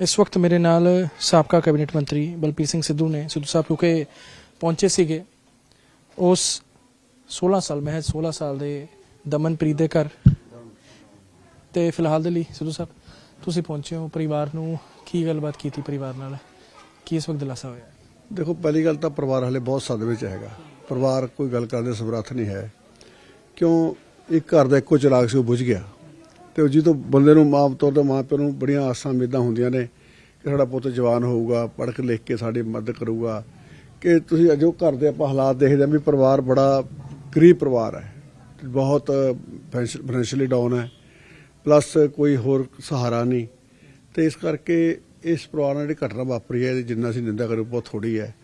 ਇਸ ਵਕਤ ਮੇਰੇ ਨਾਲ ਸਾਬਕਾ ਕੈਬਨਿਟ ਮੰਤਰੀ ਬਲਪੀਰ ਸਿੰਘ ਸਿੱਧੂ ਨੇ, ਸਿੱਧੂ ਸਾਹਿਬ ਕਿਉਂਕਿ ਪਹੁੰਚੇ ਸੀਗੇ। ਉਸ 16 ਸਾਲ, ਮਹਿਜ਼ 16 ਸਾਲ ਦੇ ਦਮਨਪ੍ਰੀਤ ਦੇ ਘਰ। ਤੇ ਫਿਲਹਾਲ ਦੇ ਲਈ, ਸਿੱਧੂ ਸਾਹਿਬ, ਤੁਸੀਂ ਪਹੁੰਚੇ ਹੋ ਪਰਿਵਾਰ ਨੂੰ। ਕੀ ਗੱਲਬਾਤ ਕੀਤੀ ਪਰਿਵਾਰ ਨਾਲ? ਕੀ ਇਸ ਵਕਤ ਦਿਲਾਸਾ ਹੋਇਆ? ਦੇਖੋ, ਪਹਿਲੀ ਗੱਲ ਤਾਂ ਪਰਿਵਾਰ ਹਲੇ ਬਹੁਤ ਸਦ ਵਿੱਚ ਹੈਗਾ। ਪਰਿਵਾਰ ਕੋਈ ਗੱਲ ਕਰਨ ਦੇ ਸਮਰੱਥ ਨਹੀਂ ਹੈ। ਕਿਉਂ? ਇੱਕ ਘਰ ਦਾ ਇੱਕੋ ਚਲਾਕ ਸੀ, ਉਹ ਬੁਝ ਗਿਆ। ਤੇ ਉਹ ਜਦੋਂ ਬੰਦੇ ਨੂੰ ਮਾਂ ਤੌਰ ਤੇ ਮਾਂ ਪਿਓ ਨੂੰ ਬੜੀਆਂ ਆਸਾਂ ਉਮੀਦਾਂ ਹੁੰਦੀਆਂ ਨੇ ਕਿ ਸਾਡਾ ਪੁੱਤ ਜਵਾਨ ਹੋਊਗਾ, ਪੜ੍ਹ ਕੇ ਲਿਖ ਕੇ ਸਾਡੀ ਮਦਦ ਕਰੂਗਾ, ਕਿ ਤੁਸੀਂ ਅਜੋ ਘਰ ਦੇ ਆਪਾਂ ਹਾਲਾਤ ਦੇਖਦੇ ਹਾਂ ਵੀ ਪਰਿਵਾਰ ਬੜਾ ਗਰੀਬ ਪਰਿਵਾਰ ਹੈ, ਬਹੁਤ ਫਾਈਨੈਂਸ਼ੀਅਲੀ ਡਾਊਨ ਹੈ, ਪਲੱਸ ਕੋਈ ਹੋਰ ਸਹਾਰਾ ਨਹੀਂ, ਤੇ ਇਸ ਕਰਕੇ ਇਸ ਪਰਿਵਾਰ ਨਾਲ ਜਿਹੜੀ ਘਟਨਾ ਵਾਪਰੀ ਹੈ, ਜਿੰਨਾ ਅਸੀਂ ਨਿੰਦਾ ਕਰੂ, ਬਹੁਤ ਥੋੜੀ ਹੈ,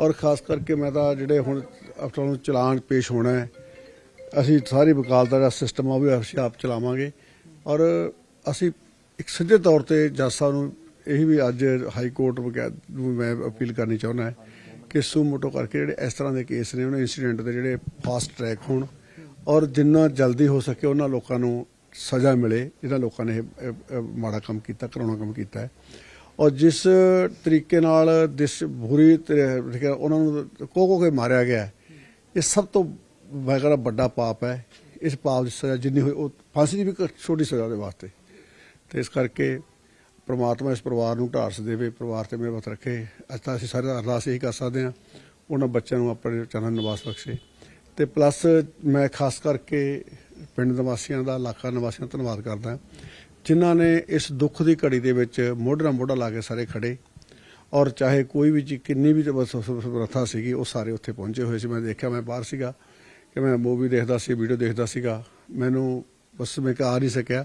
ਔਰ ਖਾਸ ਕਰਕੇ ਮੈਂ ਤਾਂ ਜਿਹੜੇ ਹੁਣ ਅਫਟਰ ਨੂੰ ਚਲਾਨ ਪੇਸ਼ ਹੋਣਾ ਹੈ, ਅਸੀਂ ਸਾਰੀ ਵਕਾਲਤ ਦਾ ਸਿਸਟਮ ਆ, ਉਹ ਵੀ ਅਸੀਂ ਆਪ ਚਲਾਵਾਂਗੇ ਔਰ ਅਸੀਂ ਇੱਕ ਸਿੱਧੇ ਤੌਰ ਤੇ ਜੱਜ ਸਾਹਿਬ ਨੂੰ ਇਹੀ ਵੀ ਅੱਜ ਹਾਈ ਕੋਰਟ ਵਗੈਰਾ ਨੂੰ ਮੈਂ ਅਪੀਲ ਕਰਨੀ ਚਾਹੁੰਦਾ ਕਿ ਸੂਮੋਟੋ ਕਰਕੇ ਜਿਹੜੇ ਇਸ ਤਰ੍ਹਾਂ ਦੇ ਕੇਸ ਨੇ, ਉਹਨਾਂ ਇਨਸੀਡੈਂਟ ਦੇ ਜਿਹੜੇ ਫਾਸਟ ਟਰੈਕ ਹੋਣ ਔਰ ਜਿੰਨਾ ਜਲਦੀ ਹੋ ਸਕੇ ਉਹਨਾਂ ਲੋਕਾਂ ਨੂੰ ਸਜ਼ਾ ਮਿਲੇ ਜਿਹਨਾਂ ਲੋਕਾਂ ਨੇ ਇਹ- ਮਾੜਾ ਕੰਮ ਕੀਤਾ ਕਰਾਉਣਾ ਕੰਮ ਕੀਤਾ ਹੈ। ਔਰ ਜਿਸ ਤਰੀਕੇ ਨਾਲ ਦਿਸ ਬੁਰੀ ਉਹਨਾਂ ਨੂੰ ਕੋ ਕੋ ਕੇ ਮਾਰਿਆ ਗਿਆ ਇਹ ਸਭ ਤੋਂ ਮੈਂ ਕਹਿੰਦਾ ਵੱਡਾ ਪਾਪ ਹੈ। ਇਸ ਪਾਪ ਦੀ ਸਜ਼ਾ ਜਿੰਨੀ ਹੋਈ, ਉਹ ਫਾਂਸੀ ਦੀ ਵੀ ਛੋਟੀ ਸਜ਼ਾ ਦੇ ਵਾਸਤੇ। ਤੇ ਇਸ ਕਰਕੇ ਪ੍ਰਮਾਤਮਾ ਇਸ ਪਰਿਵਾਰ ਨੂੰ ਢਾਰਸ ਦੇਵੇ, ਪਰਿਵਾਰ ਤੇ ਮਿਹਰਬਾਨ ਰੱਖੇ। ਅੱਜ ਤਾਂ ਅਸੀਂ ਸਾਰੇ ਅਰਦਾਸ ਇਹੀ ਕਰ ਸਕਦੇ ਹਾਂ, ਉਹਨਾਂ ਬੱਚਿਆਂ ਨੂੰ ਆਪਣੇ ਚਰਨ ਨਿਵਾਸ ਬਖਸ਼ੇ। ਤੇ ਪਲੱਸ ਮੈਂ ਖਾਸ ਕਰਕੇ ਪਿੰਡ ਨਿਵਾਸੀਆਂ ਦਾ, ਇਲਾਕਾ ਨਿਵਾਸੀਆਂ ਦਾ ਧੰਨਵਾਦ ਕਰਦਾ ਜਿਨ੍ਹਾਂ ਨੇ ਇਸ ਦੁੱਖ ਦੀ ਘੜੀ ਦੇ ਵਿੱਚ ਮੋਢੇ ਨਾਲ ਮੋਢਾ ਲਾ ਕੇ ਸਾਰੇ ਖੜੇ। ਔਰ ਚਾਹੇ ਕੋਈ ਵੀ ਜੀ ਕਿੰਨੀ ਵੀ ਸਮਰੱਥਾ ਸੀਗੀ, ਉਹ ਸਾਰੇ ਉੱਥੇ ਪਹੁੰਚੇ ਹੋਏ ਸੀ। ਮੈਂ ਦੇਖਿਆ, ਮੈਂ ਬਾਹਰ ਸੀਗਾ। ਕਿ ਮੈਂ ਮੂਵੀ ਦੇਖਦਾ ਸੀ, ਵੀਡੀਓ ਦੇਖਦਾ ਸੀਗਾ। ਮੈਨੂੰ ਬਸ ਮੈਂ ਆ ਨਹੀਂ ਸਕਿਆ।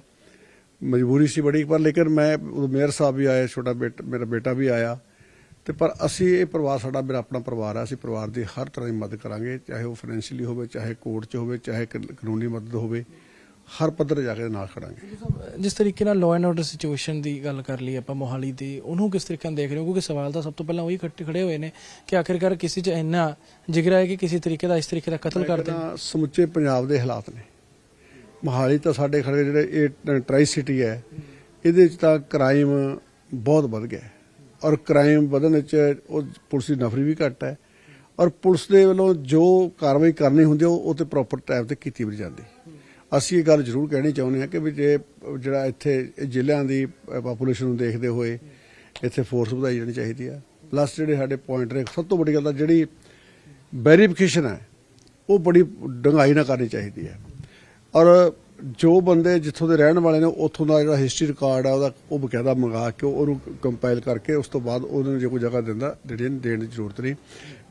ਮਜਬੂਰੀ ਸੀ ਬੜੀ, ਪਰ ਲੇਕਿਨ ਮੈਂ ਉਦੋਂ ਮੇਅਰ ਸਾਹਿਬ ਵੀ ਆਏ, ਛੋਟਾ ਬੇਟਾ, ਮੇਰਾ ਬੇਟਾ ਵੀ ਆਇਆ। ਤੇ ਪਰ ਅਸੀਂ ਇਹ ਪਰਿਵਾਰ, ਸਾਡਾ ਮੇਰਾ ਆਪਣਾ ਪਰਿਵਾਰ ਆ। ਅਸੀਂ ਪਰਿਵਾਰ ਦੀ ਹਰ ਤਰ੍ਹਾਂ ਦੀ ਮਦਦ ਕਰਾਂਗੇ, ਚਾਹੇ ਉਹ ਫਾਈਨੈਂਸ਼ੀਅਲੀ ਹੋਵੇ, ਚਾਹੇ ਕੋਰਟ 'ਚ ਹੋਵੇ, ਚਾਹੇ ਕਾਨੂੰਨੀ ਮਦਦ ਹੋਵੇ। ਹਰ ਪੱਧਰ ਤੇ ਜਾ ਕੇ ਨਾਲ ਖੜਾਂਗੇ। ਜਿਸ ਤਰੀਕੇ ਨਾਲ ਲਾਅ ਐਂਡ ਆਰਡਰ ਸਿਚੁਏਸ਼ਨ ਦੀ ਗੱਲ ਕਰ ਲਈ ਆਪਾਂ ਮੋਹਾਲੀ ਦੀ ਉਹਨੂੰ ਕਿਸ ਤਰੀਕੇ ਨਾਲ ਦੇਖ ਰਹੇ ਹੋ? ਕਿਉਂਕਿ ਸਵਾਲ ਤਾਂ ਸਭ ਤੋਂ ਪਹਿਲਾਂ ਉਹੀ ਖੱਟੇ ਖੜੇ ਹੋਏ ਨੇ ਕਿ ਆਖਿਰਕਾਰ ਕਿਸੇ 'ਚ ਇੰਨਾ ਜਿਗਰਾ ਹੈ ਕਿ ਕਿਸੇ ਤਰੀਕੇ ਦਾ ਇਸ ਤਰੀਕੇ ਦਾ ਕਤਲ ਕਰ ਦੇਣ। ਸਮੁੱਚੇ ਪੰਜਾਬ ਦੇ ਹਾਲਾਤ ਨੇ। ਮੋਹਾਲੀ ਤਾਂ ਸਾਡੇ ਖੜੇ ਜਿਹੜੇ ਇਹ ਟਰਾਈ ਸਿਟੀ ਹੈ ਇਹਦੇ ਵਿੱਚ ਤਾਂ ਕ੍ਰਾਈਮ ਬਹੁਤ ਵੱਧ ਗਿਆ। ਔਰ ਕ੍ਰਾਈਮ ਵਧਣ ਵਿੱਚ ਉਹ ਪੁਲਿਸ ਦੀ ਨਫਰੀ ਵੀ ਘੱਟ ਹੈ। ਔਰ ਪੁਲਿਸ ਦੇ ਵੱਲੋਂ ਜੋ ਕਾਰਵਾਈ ਕਰਨੀ ਹੁੰਦੀ ਉਹ ਉਹ ਤੇ ਪ੍ਰੋਪਰ ਟਾਈਮ ਤੇ ਕੀਤੀ ਵੀ ਨਹੀਂ ਜਾਂਦੀ। ਅਸੀਂ ਇਹ ਗੱਲ ਜ਼ਰੂਰ ਕਹਿਣੀ ਚਾਹੁੰਦੇ ਹਾਂ ਕਿ ਵੀ ਜੇ ਜਿਹੜਾ ਇੱਥੇ ਜ਼ਿਲ੍ਹਿਆਂ ਦੀ ਪਾਪੂਲੇਸ਼ਨ ਨੂੰ ਦੇਖਦੇ ਹੋਏ ਇੱਥੇ ਫੋਰਸ ਵਧਾਈ ਜਾਣੀ ਚਾਹੀਦੀ ਹੈ ਪਲੱਸ ਜਿਹੜੇ ਸਾਡੇ ਪੁਆਇੰਟ ਨੇ, ਸਭ ਤੋਂ ਵੱਡੀ ਗੱਲ ਤਾਂ ਜਿਹੜੀ ਵੈਰੀਫਿਕੇਸ਼ਨ ਹੈ, ਉਹ ਬੜੀ ਡੰਗਾਈ ਨਾਲ ਕਰਨੀ ਚਾਹੀਦੀ ਹੈ। ਔਰ ਜੋ ਬੰਦੇ ਜਿੱਥੋਂ ਦੇ ਰਹਿਣ ਵਾਲੇ ਨੇ, ਉੱਥੋਂ ਦਾ ਜਿਹੜਾ ਹਿਸਟਰੀ ਰਿਕਾਰਡ ਆ, ਉਹਦਾ ਉਹ ਬਕਾਇਦਾ ਮੰਗਾ ਕੇ ਉਹਨੂੰ ਕੰਪਾਈਲ ਕਰਕੇ ਉਸ ਤੋਂ ਬਾਅਦ ਉਹਨੂੰ ਜੇ ਕੋਈ ਜਗ੍ਹਾ ਦਿੰਦਾ ਦੇਣ ਦੇਣ ਦੀ ਜ਼ਰੂਰਤ ਨਹੀਂ।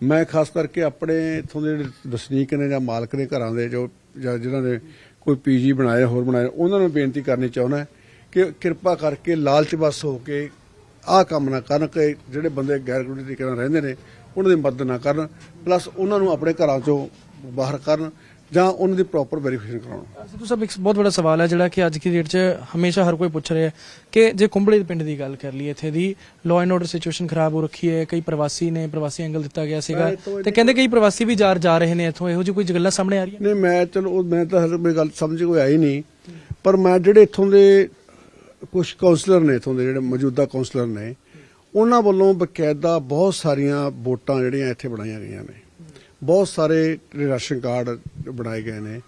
ਮੈਂ ਖਾਸ ਕਰਕੇ ਆਪਣੇ ਇੱਥੋਂ ਦੇ ਜਿਹੜੇ ਵਸਨੀਕ ਨੇ ਜਾਂ ਮਾਲਕ ਨੇ ਘਰਾਂ ਦੇ, ਜੋ ਜਾਂ ਜਿਨ੍ਹਾਂ ਨੇ ਕੋਈ ਪੀਜੀ ਬਣਾਏ ਹੋਰ ਬਣਾਏ ਉਹਨਾਂ ਨੂੰ ਬੇਨਤੀ ਕਰਨੀ ਚਾਹੁੰਦਾ ਕਿ ਕਿਰਪਾ ਕਰਕੇ ਲਾਲਚ ਬਸ ਹੋ ਕੇ ਆਹ ਕੰਮ ਨਾ ਕਰਨ, ਕਿ ਜਿਹੜੇ ਬੰਦੇ ਗੈਰ ਕਾਨੂੰਨੀ ਤਰੀਕੇ ਨਾਲ ਰਹਿੰਦੇ ਨੇ, ਉਹਨਾਂ ਦੀ ਮਦਦ ਨਾ ਕਰਨ ਪਲੱਸ ਉਹਨਾਂ ਨੂੰ ਆਪਣੇ ਘਰਾਂ ਚੋਂ ਬਾਹਰ ਕਰਨ ਜਾਂ ਉਹਨਾਂ ਦੀ ਪ੍ਰੋਪਰ ਵੈਰੀਫਿਕੇਸ਼ਨ ਕਰਾਉਣ। ਸਿੱਧੂ ਸਾਹਿਬ ਇੱਕ ਬਹੁਤ ਵੱਡਾ ਸਵਾਲ ਹੈ ਜਿਹੜਾ ਕਿ ਅੱਜ ਦੀ ਡੇਟ 'ਚ ਹਮੇਸ਼ਾ ਹਰ ਕੋਈ ਪੁੱਛ ਰਿਹਾ ਹੈ ਕਿ ਜੇ ਕੁੰਬੜੇ ਦੇ ਪਿੰਡ ਦੀ ਗੱਲ ਕਰ ਲਈ ਇੱਥੇ ਦੀ ਲਾਅ ਐਂਡ ਆਰਡਰ ਸਿਚੁਏਸ਼ਨ ਖਰਾਬ ਹੋ ਰੱਖੀ ਹੈ ਕਈ ਪ੍ਰਵਾਸੀ ਨੇ ਪ੍ਰਵਾਸੀ ਐਂਗਲ ਦਿੱਤਾ ਗਿਆ ਸੀਗਾ ਤਾਂ ਕਹਿੰਦੇ ਕਈ ਪ੍ਰਵਾਸੀ ਵੀ ਜਾ ਜਾ ਰਹੇ ਨੇ ਇੱਥੋਂ ਇਹੋ ਜਿਹੀ ਕੋਈ ਗੱਲਾਂ ਸਾਹਮਣੇ ਆ ਰਹੀਆਂ? ਨਹੀਂ ਮੈਂ ਚਲੋ ਮੈਂ ਤਾਂ ਹਲੇ ਮੇਰੀ ਗੱਲ ਸਮਝ ਕੋਈ ਆਈ ਨਹੀਂ ਪਰ ਮੈਂ ਜਿਹੜੇ ਇੱਥੋਂ ਦੇ ਕੁਝ ਕਾਉਂਸਲਰ ਨੇ ਇੱਥੋਂ ਦੇ ਜਿਹੜੇ ਮੌਜੂਦਾ ਕਾਉਂਸਲਰ ਨੇ ਉਹਨਾਂ ਵੱਲੋਂ ਬਕਾਇਦਾ ਬਹੁਤ ਸਾਰੀਆਂ ਵੋਟਾਂ ਜਿਹੜੀਆਂ ਇੱਥੇ ਬਣਾਈਆਂ ਗਈਆਂ ਨੇ। ਬਹੁਤ ਸਾਰੇ ਰਾਸ਼ਨ ਕਾਰਡ ਬਣਾਏ ਗਏ ਨੇ,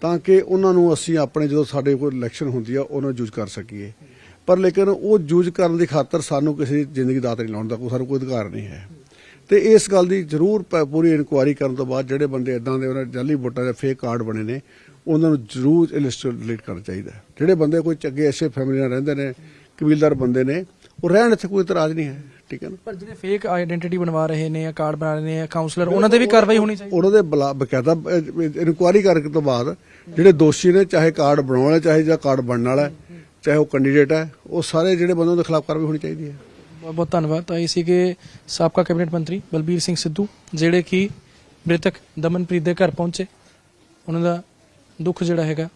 ਤਾਂ ਕਿ ਉਹਨਾਂ ਨੂੰ ਅਸੀਂ ਆਪਣੇ ਜਦੋਂ ਸਾਡੇ ਕੋਲ ਇਲੈਕਸ਼ਨ ਹੁੰਦੀ ਆ, ਉਹਨਾਂ ਨੂੰ ਯੂਜ਼ ਕਰ ਸਕੀਏ। ਪਰ ਲੇਕਿਨ ਉਹ ਯੂਜ਼ ਕਰਨ ਦੀ ਖਾਤਰ ਸਾਨੂੰ ਕਿਸੇ ਜ਼ਿੰਦਗੀ ਦਾਤ ਨਹੀਂ ਲਾਉਣ ਦਾ, ਕੋਈ ਸਾਨੂੰ ਕੋਈ ਅਧਿਕਾਰ ਨਹੀਂ ਹੈ। ਤੇ ਇਸ ਗੱਲ ਦੀ ਜ਼ਰੂਰ ਪ- ਪੂਰੀ ਇਨਕੁਆਇਰੀ ਕਰਨ ਤੋਂ ਬਾਅਦ ਜਿਹੜੇ ਬੰਦੇ ਇਦਾਂ ਦੇ ਉਹਨਾਂ ਜਾਲੀ ਵੋਟਾਂ ਦੇ ਫੇਕ ਕਾਰਡ ਬਣੇ ਨੇ, ਉਹਨਾਂ ਨੂੰ ਜ਼ਰੂਰ ਇਹ ਲਿਸਟ ਡਿਲੀਟ ਕਰਨਾ ਚਾਹੀਦਾ ਜਿਹੜੇ ਬੰਦੇ ਕੋਈ ਚੰਗੇ ਐਸੇ ਫੈਮਿਲੀ ਨਾਲ ਰਹਿੰਦੇ ਨੇ, ਕਬੀਲਦਾਰ ਬੰਦੇ ਨੇ, ਉਹ ਰਹਿਣ ਇੱਥੇ ਕੋਈ ਇਤਰਾਜ਼ ਨਹੀਂ ਹੈ। ਠੀਕ ਹੈ ਨਾ? ਪਰ ਜਿਹੜੇ ਫੇਕ ਆਇਡੈਂਟੀਟੀ ਬਣਵਾ ਰਹੇ ਨੇ ਜਾਂ ਕਾਰਡ ਬਣਾ ਰਹੇ ਨੇ ਜਾਂ ਕਾਉਂਸਲਰ ਉਹਨਾਂ ਤੇ ਵੀ ਕਾਰਵਾਈ ਹੋਣੀ ਚਾਹੀਦੀ। ਉਹਨਾਂ ਦੇ ਬਲਾ- ਬਕਾਇਦਾ ਇਨਕੁਆਇਰੀ ਕਰਨ ਤੋਂ ਬਾਅਦ ਜਿਹੜੇ ਦੋਸ਼ੀ ਨੇ ਚਾਹੇ ਕਾਰਡ ਬਣਾਉਣ ਵਾਲੇ ਚਾਹੇ ਜਾਂ ਕਾਰਡ ਬਣਨ ਵਾਲਾ ਹੈ, ਚਾਹੇ ਉਹ ਕੈਂਡੀਡੇਟ ਹੈ ਉਹ ਸਾਰੇ ਜਿਹੜੇ ਬੰਦੇ ਦੇ ਖਿਲਾਫ ਕਾਰਵਾਈ ਹੋਣੀ ਚਾਹੀਦੀ ਹੈ। ਬਹੁਤ ਬਹੁਤ ਧੰਨਵਾਦ। ਤਾਂ ਇਹ ਸੀਗੇ ਸਾਬਕਾ ਕੈਬਨਿਟ ਮੰਤਰੀ ਬਲਬੀਰ ਸਿੰਘ ਸਿੱਧੂ ਜਿਹੜੇ ਕਿ ਮ੍ਰਿਤਕ ਦਮਨਪ੍ਰੀਤ ਦੇ ਘਰ ਪਹੁੰਚੇ। ਉਹਨਾਂ ਦਾ ਦੁੱਖ ਜਿਹੜਾ ਹੈਗਾ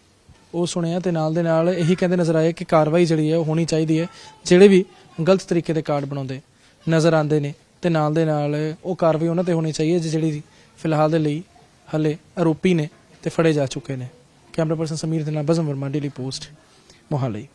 ਉਹ ਸੁਣਿਆ ਤੇ ਨਾਲ ਦੇ ਨਾਲ ਇਹੀ ਕਹਿੰਦੇ ਨਜ਼ਰ ਆਏ ਕਿ ਕਾਰਵਾਈ ਜਿਹੜੀ ਹੈ ਉਹ ਹੋਣੀ ਚਾਹੀਦੀ ਹੈ। ਜਿਹੜੇ ਵੀ ਗਲਤ ਤਰੀਕੇ ਦੇ ਕਾਰਡ ਬਣਾਉਂਦੇ ਨਜ਼ਰ ਆਉਂਦੇ ਨੇ ਤੇ ਨਾਲ ਦੇ ਨਾਲ ਉਹ ਕਾਰਵਾਈ ਉਹਨਾਂ ਤੇ ਹੋਣੀ ਚਾਹੀਏ ਜਿਹੜੀ ਫਿਲਹਾਲ ਦੇ ਲਈ ਹਲੇ ਆਰੋਪੀ ਨੇ ਤੇ ਫੜੇ ਜਾ ਚੁੱਕੇ ਨੇ। ਕੈਮਰਾ ਪਰਸਨ ਸਮੀਰ ਦੇ ਨਾਲ ਬਜ਼ਮ ਵਰਮਾ, ਡੇਲੀ ਪੋਸਟ, ਮੋਹਾਲੀ।